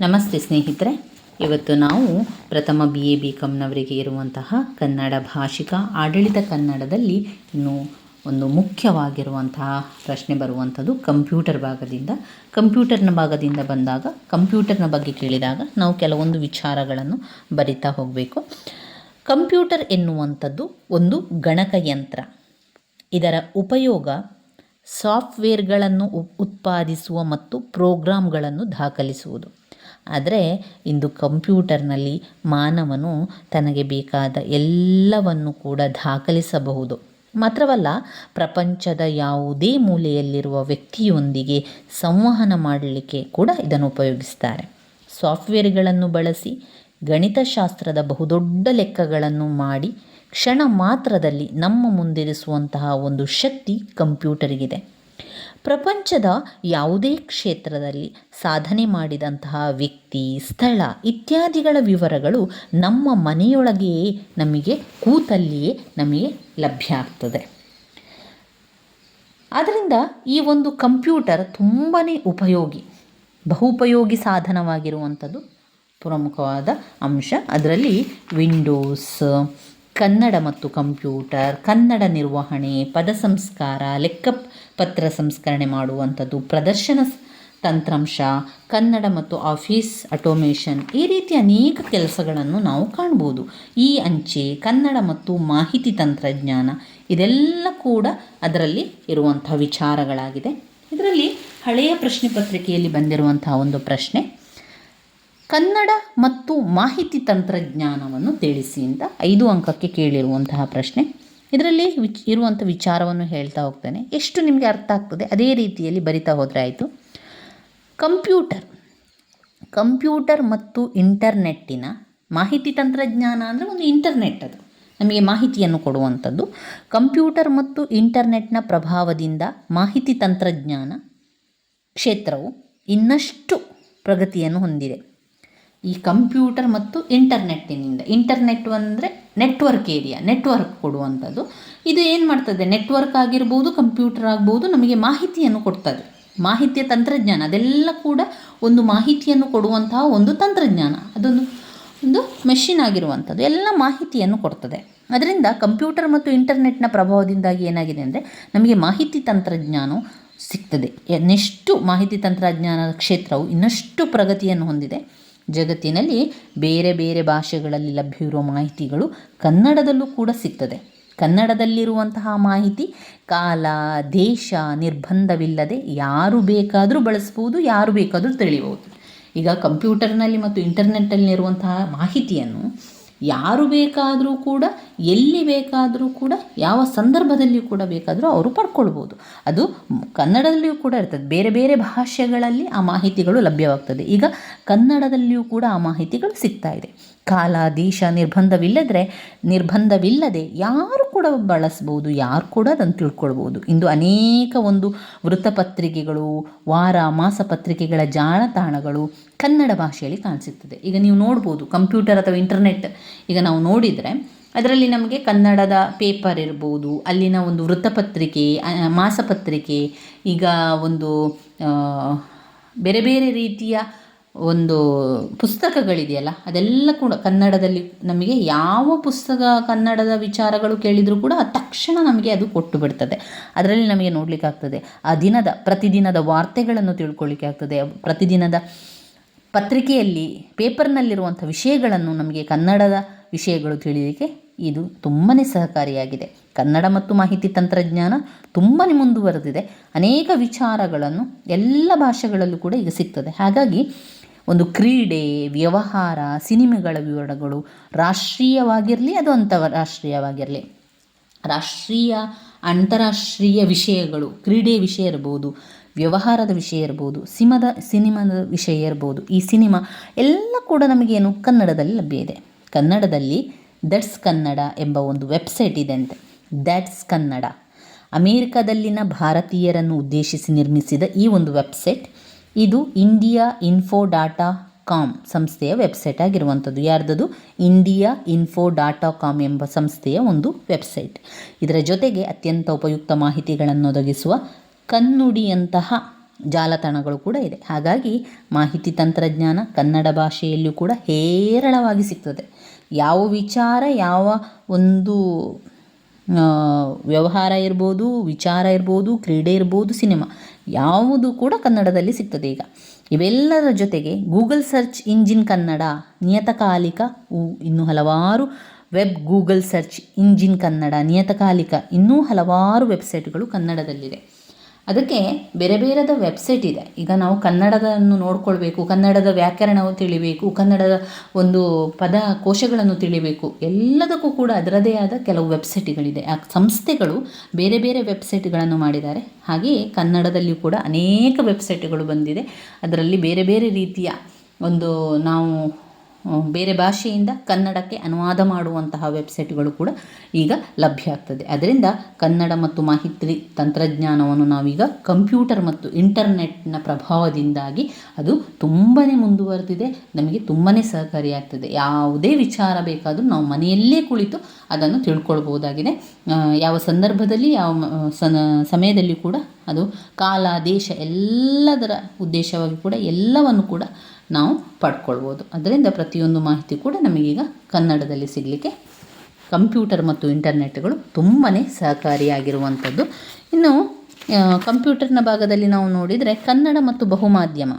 ನಮಸ್ತೆ ಸ್ನೇಹಿತರೆ. ಇವತ್ತು ನಾವು ಪ್ರಥಮ ಬಿ ಎ ಬಿ ಕಾಮ್ನವರಿಗೆ ಇರುವಂತಹ ಕನ್ನಡ ಭಾಷಿಕ, ಆಡಳಿತ ಕನ್ನಡದಲ್ಲಿ ಇನ್ನು ಒಂದು ಮುಖ್ಯವಾಗಿರುವಂತಹ ಪ್ರಶ್ನೆ ಬರುವಂಥದ್ದು ಕಂಪ್ಯೂಟರ್ ಭಾಗದಿಂದ. ಕಂಪ್ಯೂಟರ್ನ ಭಾಗದಿಂದ ಬಂದಾಗ, ಕಂಪ್ಯೂಟರ್ನ ಬಗ್ಗೆ ಕೇಳಿದಾಗ ನಾವು ಕೆಲವೊಂದು ವಿಚಾರಗಳನ್ನು ಬರಿತಾ ಹೋಗಬೇಕು. ಕಂಪ್ಯೂಟರ್ ಎನ್ನುವಂಥದ್ದು ಒಂದು ಗಣಕಯಂತ್ರ ಇದರ ಉಪಯೋಗ ಸಾಫ್ಟ್ವೇರ್ಗಳನ್ನು ಉತ್ಪಾದಿಸುವ ಮತ್ತು ಪ್ರೋಗ್ರಾಮ್ಗಳನ್ನು ದಾಖಲಿಸುವುದು. ಆದರೆ ಇಂದು ಕಂಪ್ಯೂಟರ್ನಲ್ಲಿ ಮಾನವನು ತನಗೆ ಬೇಕಾದ ಎಲ್ಲವನ್ನು ಕೂಡ ದಾಖಲಿಸಬಹುದು. ಮಾತ್ರವಲ್ಲ, ಪ್ರಪಂಚದ ಯಾವುದೇ ಮೂಲೆಯಲ್ಲಿರುವ ವ್ಯಕ್ತಿಯೊಂದಿಗೆ ಸಂವಹನ ಮಾಡಲಿಕ್ಕೆ ಕೂಡ ಇದನ್ನು ಉಪಯೋಗಿಸ್ತಾರೆ. ಸಾಫ್ಟ್ವೇರ್ಗಳನ್ನು ಬಳಸಿ, ಗಣಿತಶಾಸ್ತ್ರದ ಬಹುದೊಡ್ಡ ಲೆಕ್ಕಗಳನ್ನು ಮಾಡಿ, ಕ್ಷಣ ಮಾತ್ರದಲ್ಲಿ ನಮ್ಮ ಮುಂದಿರಿಸುವಂತಹ ಒಂದು ಶಕ್ತಿ ಕಂಪ್ಯೂಟರಿಗಿದೆ. ಪ್ರಪಂಚದ ಯಾವುದೇ ಕ್ಷೇತ್ರದಲ್ಲಿ ಸಾಧನೆ ಮಾಡಿದಂತಹ ವ್ಯಕ್ತಿ, ಸ್ಥಳ ಇತ್ಯಾದಿಗಳ ವಿವರಗಳು ನಮ್ಮ ಮನೆಯೊಳಗೆಯೇ ನಮಗೆ, ಕೂತಲ್ಲಿಯೇ ನಮಗೆ ಲಭ್ಯ ಆಗ್ತದೆ. ಆದ್ದರಿಂದ ಈ ಒಂದು ಕಂಪ್ಯೂಟರ್ ತುಂಬಾ ಉಪಯೋಗಿ, ಬಹುಪಯೋಗಿ ಸಾಧನವಾಗಿರುವಂಥದ್ದು ಪ್ರಮುಖವಾದ ಅಂಶ. ಅದರಲ್ಲಿ ವಿಂಡೋಸ್ ಕನ್ನಡ ಮತ್ತು ಕಂಪ್ಯೂಟರ್, ಕನ್ನಡ ನಿರ್ವಹಣೆ, ಪದ ಸಂಸ್ಕಾರ, ಲೆಕ್ಕ ಪತ್ರ ಸಂಸ್ಕರಣೆ ಮಾಡುವಂಥದ್ದು, ಪ್ರದರ್ಶನ ತಂತ್ರಾಂಶ, ಕನ್ನಡ ಮತ್ತು ಆಫೀಸ್ ಅಟೋಮೇಷನ್ ಈ ರೀತಿ ಅನೇಕ ಕೆಲಸಗಳನ್ನು ನಾವು ಕಾಣ್ಬೋದು. ಈ ಅಂಚೆ, ಕನ್ನಡ ಮತ್ತು ಮಾಹಿತಿ ತಂತ್ರಜ್ಞಾನ ಇದೆಲ್ಲ ಕೂಡ ಅದರಲ್ಲಿ ಇರುವಂಥ ವಿಚಾರಗಳಾಗಿದೆ. ಇದರಲ್ಲಿ ಹಳೆಯ ಪ್ರಶ್ನೆ ಪತ್ರಿಕೆಯಲ್ಲಿ ಬಂದಿರುವಂತಹ ಒಂದು ಪ್ರಶ್ನೆ ಕನ್ನಡ ಮತ್ತು ಮಾಹಿತಿ ತಂತ್ರಜ್ಞಾನವನ್ನು ತಿಳಿಸಿ ಅಂತ ಐದು ಅಂಕಕ್ಕೆ ಕೇಳಿರುವಂತಹ ಪ್ರಶ್ನೆ. ಇದರಲ್ಲಿ ವಿಚ್ ಇರುವಂಥ ವಿಚಾರವನ್ನು ಹೇಳ್ತಾ ಹೋಗ್ತೇನೆ. ಎಷ್ಟು ನಿಮಗೆ ಅರ್ಥ ಆಗ್ತದೆ? ಅದೇ ರೀತಿಯಲ್ಲಿ ಬರಿತಾ ಹೋದರೆ ಆಯಿತು. ಕಂಪ್ಯೂಟರ್. ಕಂಪ್ಯೂಟರ್ ಮತ್ತು ಇಂಟರ್ನೆಟ್ಟಿನ ಮಾಹಿತಿ ತಂತ್ರಜ್ಞಾನ ಅಂದರೆ ಒಂದು ಇಂಟರ್ನೆಟ್ ಅದು. ನಮಗೆ ಮಾಹಿತಿಯನ್ನು ಕೊಡುವಂಥದ್ದು. ಕಂಪ್ಯೂಟರ್ ಮತ್ತು ಇಂಟರ್ನೆಟ್ನ ಪ್ರಭಾವದಿಂದ ಮಾಹಿತಿ ತಂತ್ರಜ್ಞಾನ ಕ್ಷೇತ್ರವು ಇನ್ನಷ್ಟು ಪ್ರಗತಿಯನ್ನು ಹೊಂದಿದೆ. ಈ ಕಂಪ್ಯೂಟರ್ ಮತ್ತು ಇಂಟರ್ನೆಟ್ಟಿನಿಂದ. ಇಂಟರ್ನೆಟ್ ಅಂದರೆ ನೆಟ್ವರ್ಕ್ ಏರಿಯಾ, ನೆಟ್ವರ್ಕ್ ಕೊಡುವಂಥದ್ದು. ಇದು ಏನು ಮಾಡ್ತದೆ? ನೆಟ್ವರ್ಕ್ ಆಗಿರ್ಬೋದು, ಕಂಪ್ಯೂಟರ್ ಆಗ್ಬೋದು, ನಮಗೆ ಮಾಹಿತಿಯನ್ನು ಕೊಡ್ತದೆ. ಮಾಹಿತಿಯ ತಂತ್ರಜ್ಞಾನ, ಅದೆಲ್ಲ ಕೂಡ ಒಂದು ಮಾಹಿತಿಯನ್ನು ಕೊಡುವಂತಹ ಒಂದು ತಂತ್ರಜ್ಞಾನ. ಅದೊಂದು, ಒಂದು ಮೆಷಿನ್ ಆಗಿರುವಂಥದ್ದು. ಎಲ್ಲ ಮಾಹಿತಿಯನ್ನು ಕೊಡ್ತದೆ. ಅದರಿಂದ ಕಂಪ್ಯೂಟರ್ ಮತ್ತು ಇಂಟರ್ನೆಟ್ನ ಪ್ರಭಾವದಿಂದಾಗಿ ಏನಾಗಿದೆ ಅಂದರೆ, ನಮಗೆ ಮಾಹಿತಿ ತಂತ್ರಜ್ಞಾನವು ಸಿಗ್ತದೆ. ಇನ್ನೆಷ್ಟು ಮಾಹಿತಿ ತಂತ್ರಜ್ಞಾನದ ಕ್ಷೇತ್ರವು ಇನ್ನಷ್ಟು ಪ್ರಗತಿಯನ್ನು ಹೊಂದಿದೆ. ಜಗತ್ತಿನಲ್ಲಿ ಬೇರೆ ಬೇರೆ ಭಾಷೆಗಳಲ್ಲಿ ಲಭ್ಯವಿರುವ ಮಾಹಿತಿಗಳು ಕನ್ನಡದಲ್ಲೂ ಕೂಡ ಸಿಗ್ತದೆ. ಕನ್ನಡದಲ್ಲಿರುವಂತಹ ಮಾಹಿತಿ ಕಾಲ, ದೇಶ ನಿರ್ಬಂಧವಿಲ್ಲದೆ ಯಾರು ಬೇಕಾದರೂ ಬಳಸ್ಬೋದು, ಯಾರು ಬೇಕಾದರೂ ತಿಳಿಬೋದು. ಈಗ ಕಂಪ್ಯೂಟರ್ನಲ್ಲಿ ಮತ್ತು ಇಂಟರ್ನೆಟ್ಟಲ್ಲಿರುವಂತಹ ಮಾಹಿತಿಯನ್ನು ಯಾರು ಬೇಕಾದರೂ ಕೂಡ ಎಲ್ಲಿ ಬೇಕಾದರೂ ಕೂಡ, ಯಾವ ಸಂದರ್ಭದಲ್ಲಿಯೂ ಕೂಡ ಬೇಕಾದರೂ ಅವರು ಪಡ್ಕೊಳ್ಬೋದು. ಅದು ಕನ್ನಡದಲ್ಲಿಯೂ ಕೂಡ ಇರ್ತದೆ. ಬೇರೆ ಬೇರೆ ಭಾಷೆಗಳಲ್ಲಿ ಆ ಮಾಹಿತಿಗಳು ಲಭ್ಯವಾಗ್ತದೆ. ಈಗ ಕನ್ನಡದಲ್ಲಿಯೂ ಕೂಡ ಆ ಮಾಹಿತಿಗಳು ಸಿಗ್ತಾ ಇದೆ. ಕಾಲ ದೇಶ ನಿರ್ಬಂಧವಿಲ್ಲದ್ರೆ, ನಿರ್ಬಂಧವಿಲ್ಲದೆ ಯಾರು ಕೂಡ ಬಳಸ್ಬೋದು, ಯಾರು ಕೂಡ ಅದನ್ನು ತಿಳ್ಕೊಳ್ಬೋದು. ಇಂದು ಅನೇಕ ಒಂದು ವೃತ್ತಪತ್ರಿಕೆಗಳು ವಾರ, ಮಾಸ ಪತ್ರಿಕೆಗಳ ಜಾಲತಾಣಗಳು ಕನ್ನಡ ಭಾಷೆಯಲ್ಲಿ ಕಾಣಿಸುತ್ತದೆ. ಈಗ ನೀವು ನೋಡ್ಬೋದು ಕಂಪ್ಯೂಟರ್ ಅಥವಾ ಇಂಟರ್ನೆಟ್, ಈಗ ನಾವು ನೋಡಿದರೆ ಅದರಲ್ಲಿ ನಮಗೆ ಕನ್ನಡದ ಪೇಪರ್ ಇರ್ಬೋದು, ಅಲ್ಲಿನ ಒಂದು ವೃತ್ತಪತ್ರಿಕೆ ಮಾಸಪತ್ರಿಕೆ, ಈಗ ಒಂದು ಬೇರೆ ಬೇರೆ ರೀತಿಯ ಒಂದು ಪುಸ್ತಕಗಳಿದೆಯಲ್ಲ, ಅದೆಲ್ಲ ಕೂಡ ಕನ್ನಡದಲ್ಲಿ ನಮಗೆ ಯಾವ ಪುಸ್ತಕ ಕನ್ನಡದ ವಿಚಾರಗಳು ಕೇಳಿದರೂ ಕೂಡ ತಕ್ಷಣ ನಮಗೆ ಅದು ಕೊಟ್ಟು ಬಿಡ್ತದೆ. ಅದರಲ್ಲಿ ನಮಗೆ ನೋಡಲಿಕ್ಕೆ ಆಗ್ತದೆ. ಆ ದಿನದ, ಪ್ರತಿದಿನದ ವಾರ್ತೆಗಳನ್ನು ತಿಳ್ಕೊಳ್ಳಿಕ್ಕೆ ಆಗ್ತದೆ. ಪ್ರತಿದಿನದ ಪತ್ರಿಕೆಯಲ್ಲಿ ಪೇಪರ್ನಲ್ಲಿರುವಂಥ ವಿಷಯಗಳನ್ನು ನಮಗೆ ಕನ್ನಡದ ವಿಷಯಗಳು ತಿಳಿಯಲಿಕ್ಕೆ ಇದು ತುಂಬಾ ಸಹಕಾರಿಯಾಗಿದೆ. ಕನ್ನಡ ಮತ್ತು ಮಾಹಿತಿ ತಂತ್ರಜ್ಞಾನ ತುಂಬಾ ಮುಂದುವರೆದಿದೆ. ಅನೇಕ ವಿಚಾರಗಳನ್ನು ಎಲ್ಲ ಭಾಷೆಗಳಲ್ಲೂ ಕೂಡ ಈಗ ಸಿಗ್ತದೆ. ಹಾಗಾಗಿ ಒಂದು ಕ್ರೀಡೆ, ವ್ಯವಹಾರ, ಸಿನಿಮೆಗಳ ವಿವರಗಳು ರಾಷ್ಟ್ರೀಯವಾಗಿರಲಿ ಅದು ಅಂತಾರಾಷ್ಟ್ರೀಯವಾಗಿರಲಿ, ರಾಷ್ಟ್ರೀಯ, ಅಂತಾರಾಷ್ಟ್ರೀಯ ವಿಷಯಗಳು, ಕ್ರೀಡೆ ವಿಷಯ ಇರ್ಬೋದು, ವ್ಯವಹಾರದ ವಿಷಯ ಇರ್ಬೋದು, ಸಿಮದ, ಸಿನಿಮಾದ ವಿಷಯ ಇರ್ಬೋದು, ಈ ಸಿನಿಮಾ ಎಲ್ಲ ಕೂಡ ನಮಗೇನು ಕನ್ನಡದಲ್ಲಿ ಲಭ್ಯ ಇದೆ. ಕನ್ನಡದಲ್ಲಿ ದಟ್ಸ್ ಕನ್ನಡ ಎಂಬ ಒಂದು ವೆಬ್ಸೈಟ್ ಇದೆ ಅಂತೆ. ದ್ಯಾಟ್ಸ್ ಕನ್ನಡ. ಅಮೇರಿಕಾದಲ್ಲಿನ ಭಾರತೀಯರನ್ನು ಉದ್ದೇಶಿಸಿ ನಿರ್ಮಿಸಿದ ಈ ಒಂದು ವೆಬ್ಸೈಟ್ ಇದು ಇಂಡಿಯಾ ಇನ್ಫೋ ಡಾಟಾ ಕಾಮ್ ಸಂಸ್ಥೆಯ ವೆಬ್ಸೈಟ್ ಆಗಿರುವಂಥದ್ದು. ಯಾರ್ದದು? ಇಂಡಿಯಾ ಇನ್ಫೋ ಡಾಟಾ ಕಾಮ್ ಎಂಬ ಸಂಸ್ಥೆಯ ಒಂದು ವೆಬ್ಸೈಟ್. ಇದರ ಜೊತೆಗೆ ಅತ್ಯಂತ ಉಪಯುಕ್ತ ಮಾಹಿತಿಗಳನ್ನು ಒದಗಿಸುವ ಕನ್ನುಡಿಯಂತಹ ಜಾಲತಾಣಗಳು ಕೂಡ ಇದೆ. ಹಾಗಾಗಿ ಮಾಹಿತಿ ತಂತ್ರಜ್ಞಾನ ಕನ್ನಡ ಭಾಷೆಯಲ್ಲೂ ಕೂಡ ಹೇರಳವಾಗಿ ಸಿಗ್ತದೆ. ಯಾವ ವಿಚಾರ, ಯಾವ ಒಂದು ವ್ಯವಹಾರ ಇರ್ಬೋದು, ವಿಚಾರ ಇರ್ಬೋದು, ಕ್ರೀಡೆ ಇರ್ಬೋದು, ಸಿನಿಮಾ, ಯಾವುದು ಕೂಡ ಕನ್ನಡದಲ್ಲಿ ಸಿಗ್ತದೆ ಈಗ. ಇವೆಲ್ಲದರ ಜೊತೆಗೆ ಗೂಗಲ್ ಸರ್ಚ್ ಇಂಜಿನ್ ಕನ್ನಡ ನಿಯತಕಾಲಿಕ ಇನ್ನು ಹಲವಾರು web Google search engine Kannada ನಿಯತಕಾಲಿಕ, ಇನ್ನೂ ಹಲವಾರು ವೆಬ್ಸೈಟ್ಗಳು ಕನ್ನಡದಲ್ಲಿದೆ. ಅದಕ್ಕೆ ಬೇರೆ ಬೇರೆದ ವೆಬ್ಸೈಟ್ ಇದೆ. ಈಗ ನಾವು ಕನ್ನಡದನ್ನು ನೋಡ್ಕೊಳ್ಬೇಕು, ಕನ್ನಡದ ವ್ಯಾಕರಣವು ತಿಳಿಬೇಕು, ಕನ್ನಡದ ಒಂದು ಪದ ಕೋಶಗಳನ್ನು ತಿಳಿಬೇಕು, ಎಲ್ಲದಕ್ಕೂ ಕೂಡ ಅದರದೇ ಆದ ಕೆಲವು ವೆಬ್ಸೈಟ್ಗಳಿದೆ ಆ ಸಂಸ್ಥೆಗಳು ಬೇರೆ ಬೇರೆ ವೆಬ್ಸೈಟ್ಗಳನ್ನು ಮಾಡಿದ್ದಾರೆ. ಹಾಗೆಯೇ ಕನ್ನಡದಲ್ಲಿಯೂ ಕೂಡ ಅನೇಕ ವೆಬ್ಸೈಟ್ಗಳು ಬಂದಿದೆ. ಅದರಲ್ಲಿ ಬೇರೆ ಬೇರೆ ರೀತಿಯ ಒಂದು ನಾವು ಬೇರೆ ಭಾಷೆಯಿಂದ ಕನ್ನಡಕ್ಕೆ ಅನುವಾದ ಮಾಡುವಂತಹ ವೆಬ್ಸೈಟ್ಗಳು ಕೂಡ ಈಗ ಲಭ್ಯ ಆಗ್ತದೆ. ಅದರಿಂದ ಕನ್ನಡ ಮತ್ತು ಮಾಹಿತಿ ತಂತ್ರಜ್ಞಾನವನ್ನು ನಾವೀಗ ಕಂಪ್ಯೂಟರ್ ಮತ್ತು ಇಂಟರ್ನೆಟ್ನ ಪ್ರಭಾವದಿಂದಾಗಿ ಅದು ತುಂಬಾ ಮುಂದುವರೆದಿದೆ, ನಮಗೆ ತುಂಬಾ ಸಹಕಾರಿಯಾಗ್ತದೆ ಯಾವುದೇ ವಿಚಾರ ಬೇಕಾದರೂ ನಾವು ಮನೆಯಲ್ಲೇ ಕುಳಿತು ಅದನ್ನು ತಿಳ್ಕೊಳ್ಬೋದಾಗಿದೆ ಯಾವ ಸಂದರ್ಭದಲ್ಲಿ, ಯಾವ ಸಮಯದಲ್ಲಿ ಕೂಡ ಅದು ಕಾಲ, ದೇಶ ಎಲ್ಲದರ ಉದ್ದೇಶವಾಗಿ ಕೂಡ ಎಲ್ಲವನ್ನು ಕೂಡ ನಾವು ಪಡ್ಕೊಳ್ಬೋದು. ಅದರಿಂದ ಪ್ರತಿಯೊಂದು ಮಾಹಿತಿ ಕೂಡ ನಮಗೀಗ ಕನ್ನಡದಲ್ಲಿ ಸಿಗಲಿಕ್ಕೆ ಕಂಪ್ಯೂಟರ್ ಮತ್ತು ಇಂಟರ್ನೆಟ್ಗಳು ತುಂಬಾ ಸಹಕಾರಿಯಾಗಿರುವಂಥದ್ದು. ಇನ್ನು ಕಂಪ್ಯೂಟರ್ನ ಭಾಗದಲ್ಲಿ ನಾವು ನೋಡಿದರೆ ಕನ್ನಡ ಮತ್ತು ಬಹುಮಾಧ್ಯಮ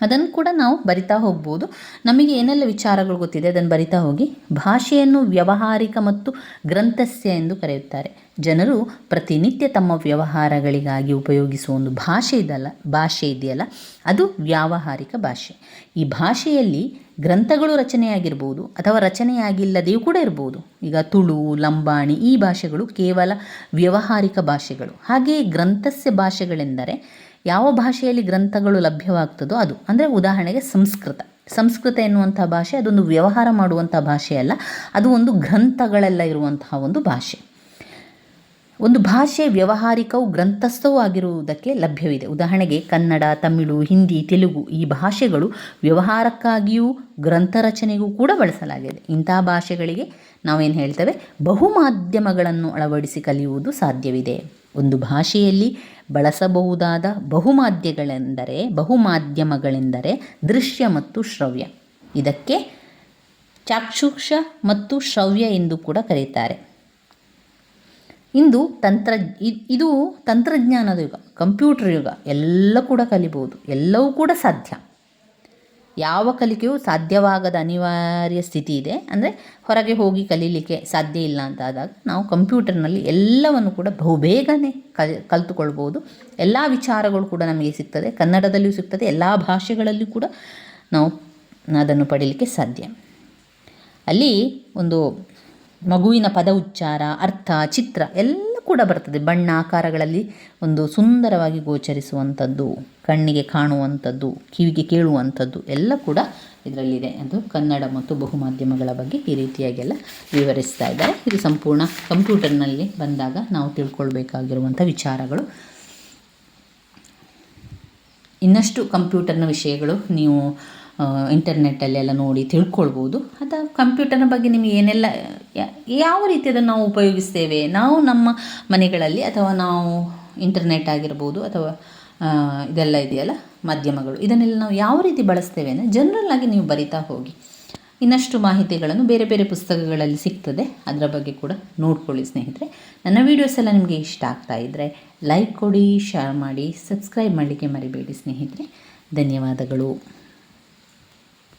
ಅದನ್ನು ಕೂಡ ನಾವು ಬರಿತಾ ಹೋಗ್ಬೋದು. ನಮಗೆ ಏನೆಲ್ಲ ವಿಚಾರಗಳು ಗೊತ್ತಿದೆ ಅದನ್ನು ಬರಿತಾ ಹೋಗಿ. ಭಾಷೆಯನ್ನು ವ್ಯಾವಹಾರಿಕ ಮತ್ತು ಗ್ರಂಥಸ್ಯ ಎಂದು ಕರೆಯುತ್ತಾರೆ. ಜನರು ಪ್ರತಿನಿತ್ಯ ತಮ್ಮ ವ್ಯವಹಾರಗಳಿಗಾಗಿ ಉಪಯೋಗಿಸುವ ಒಂದು ಭಾಷೆ ಇದಲ್ಲ, ಭಾಷೆ ಇದೆಯಲ್ಲ? ಅದು ವ್ಯಾವಹಾರಿಕ ಭಾಷೆ. ಈ ಭಾಷೆಯಲ್ಲಿ ಗ್ರಂಥಗಳು ರಚನೆಯಾಗಿರ್ಬೋದು ಅಥವಾ ರಚನೆಯಾಗಿಲ್ಲದೆಯೂ ಕೂಡ ಇರ್ಬೋದು. ಈಗ ತುಳು, ಲಂಬಾಣಿ ಈ ಭಾಷೆಗಳು ಕೇವಲ ವ್ಯಾವಹಾರಿಕ ಭಾಷೆಗಳು. ಹಾಗೆಯೇ ಗ್ರಂಥಸ್ಯ ಭಾಷೆಗಳೆಂದರೆ ಯಾವ ಭಾಷೆಯಲ್ಲಿ ಗ್ರಂಥಗಳು ಲಭ್ಯವಾಗ್ತದೋ ಅದು. ಅಂದರೆ ಉದಾಹರಣೆಗೆ ಸಂಸ್ಕೃತ. ಸಂಸ್ಕೃತ ಎನ್ನುವಂಥ ಭಾಷೆ ಅದೊಂದು ವ್ಯವಹಾರ ಮಾಡುವಂಥ ಭಾಷೆ ಅಲ್ಲ. ಅದು ಒಂದು ಗ್ರಂಥಗಳೆಲ್ಲ ಇರುವಂತಹ ಒಂದು ಭಾಷೆ. ಒಂದು ಭಾಷೆ ವ್ಯಾವಹಾರಿಕವು ಗ್ರಂಥಸ್ಥವೂ ಆಗಿರುವುದಕ್ಕೆ ಲಭ್ಯವಿದೆ. ಉದಾಹರಣೆಗೆ ಕನ್ನಡ, ತಮಿಳು, ಹಿಂದಿ, ತೆಲುಗು ಈ ಭಾಷೆಗಳು ವ್ಯವಹಾರಕ್ಕಾಗಿಯೂ ಗ್ರಂಥ ರಚನೆಗೂ ಕೂಡ ಬಳಸಲಾಗಿದೆ. ಇಂತಹ ಭಾಷೆಗಳಿಗೆ ನಾವೇನು ಹೇಳ್ತೇವೆ? ಬಹುಮಾಧ್ಯಮಗಳನ್ನು ಅಳವಡಿಸಿ ಕಲಿಯುವುದು ಸಾಧ್ಯವಿದೆ. ಒಂದು ಭಾಷೆಯಲ್ಲಿ ಬಳಸಬಹುದಾದ ಬಹುಮಾಧ್ಯಗಳೆಂದರೆ ಬಹುಮಾಧ್ಯಮಗಳೆಂದರೆ ದೃಶ್ಯ ಮತ್ತು ಶ್ರವ್ಯ. ಇದಕ್ಕೆ ಚಾಕ್ಷುಕ್ಷ ಮತ್ತು ಶ್ರವ್ಯ ಎಂದು ಕೂಡ ಕರೆಯುತ್ತಾರೆ ಇಂದು ತಂತ್ರ, ಇದು ತಂತ್ರಜ್ಞಾನದ ಯುಗ, ಕಂಪ್ಯೂಟರ್ ಯುಗ, ಎಲ್ಲ ಕೂಡ ಕಲಿಬೋದು, ಎಲ್ಲವೂ ಕೂಡ ಸಾಧ್ಯ. ಯಾವ ಕಲಿಕೆಯೂ ಸಾಧ್ಯವಾಗದ ಅನಿವಾರ್ಯ ಸ್ಥಿತಿ ಇದೆ. ಅಂದರೆ ಹೊರಗೆ ಹೋಗಿ ಕಲೀಲಿಕ್ಕೆ ಸಾಧ್ಯ ಇಲ್ಲ ಅಂತ ಆದಾಗ ನಾವು ಕಂಪ್ಯೂಟರ್ನಲ್ಲಿ ಎಲ್ಲವನ್ನು ಕೂಡ ಬಹುಬೇಗನೆ ಕಲ್, ಕಲಿತುಕೊಳ್ಬೋದು. ಎಲ್ಲ ವಿಚಾರಗಳು ಕೂಡ ನಮಗೆ ಸಿಗ್ತದೆ. ಕನ್ನಡದಲ್ಲಿಯೂ ಸಿಗ್ತದೆ. ಎಲ್ಲ ಭಾಷೆಗಳಲ್ಲೂ ಕೂಡ ನಾವು ಅದನ್ನು ಪಡೀಲಿಕ್ಕೆ ಸಾಧ್ಯ. ಅಲ್ಲಿ ಒಂದು ಮಗುವಿನ ಪದ ಉಚ್ಚಾರ, ಅರ್ಥ, ಚಿತ್ರ ಎಲ್ಲ ಕೂಡ ಬರ್ತದೆ. ಬಣ್ಣ ಆಕಾರಗಳಲ್ಲಿ ಒಂದು ಸುಂದರವಾಗಿ ಗೋಚರಿಸುವಂಥದ್ದು, ಕಣ್ಣಿಗೆ ಕಾಣುವಂಥದ್ದು, ಕಿವಿಗೆ ಕೇಳುವಂಥದ್ದು ಎಲ್ಲ ಕೂಡ ಇದರಲ್ಲಿದೆ ಅದು ಕನ್ನಡ ಮತ್ತು ಬಹುಮಾಧ್ಯಮಗಳ ಬಗ್ಗೆ ಈ ರೀತಿಯಾಗೆಲ್ಲ ವಿವರಿಸ್ತಾ ಇದ್ದಾರೆ. ಇದು ಸಂಪೂರ್ಣ ಕಂಪ್ಯೂಟರ್ನಲ್ಲಿ ಬಂದಾಗ ನಾವು ತಿಳ್ಕೊಳ್ಬೇಕಾಗಿರುವಂಥ ವಿಚಾರಗಳು. ಇನ್ನಷ್ಟು ಕಂಪ್ಯೂಟರ್ನ ವಿಷಯಗಳು ನೀವು ಇಂಟರ್ನೆಟ್ಟಲ್ಲೆಲ್ಲ ನೋಡಿ ತಿಳ್ಕೊಳ್ಬೋದು. ಅಥವಾ ಕಂಪ್ಯೂಟರ್ನ ಬಗ್ಗೆ ನಿಮಗೆ ಏನೆಲ್ಲ ಯಾವ ಯಾವ ರೀತಿಯದನ್ನು ನಾವು ಉಪಯೋಗಿಸ್ತೇವೆ? ನಾವು ನಮ್ಮ ಮನೆಗಳಲ್ಲಿ ಅಥವಾ ನಾವು ಇಂಟರ್ನೆಟ್ ಆಗಿರ್ಬೋದು ಅಥವಾ ಇದೆಲ್ಲ ಇದೆಯಲ್ಲ, ಮಾಧ್ಯಮಗಳು, ಇದನ್ನೆಲ್ಲ ನಾವು ಯಾವ ರೀತಿ ಬಳಸ್ತೇವೆ ಅಂದರೆ ಜನರಲ್ ಆಗಿ ನೀವು ಬರಿತಾ ಹೋಗಿ. ಇನ್ನಷ್ಟು ಮಾಹಿತಿಗಳನ್ನು ಬೇರೆ ಬೇರೆ ಪುಸ್ತಕಗಳಲ್ಲಿ ಸಿಗ್ತದೆ. ಅದರ ಬಗ್ಗೆ ಕೂಡ ನೋಡ್ಕೊಳ್ಳಿ ಸ್ನೇಹಿತರೆ. ನನ್ನ ವೀಡಿಯೋಸ್ ಎಲ್ಲ ನಿಮಗೆ ಇಷ್ಟ ಆಗ್ತಾ ಇದ್ದರೆ ಲೈಕ್ ಕೊಡಿ ಶೇರ್ ಮಾಡಿ ಸಬ್ಸ್ಕ್ರೈಬ್ ಮಾಡಲಿಕ್ಕೆ ಮರಿಬೇಡಿ ಸ್ನೇಹಿತರೆ. ಧನ್ಯವಾದಗಳು.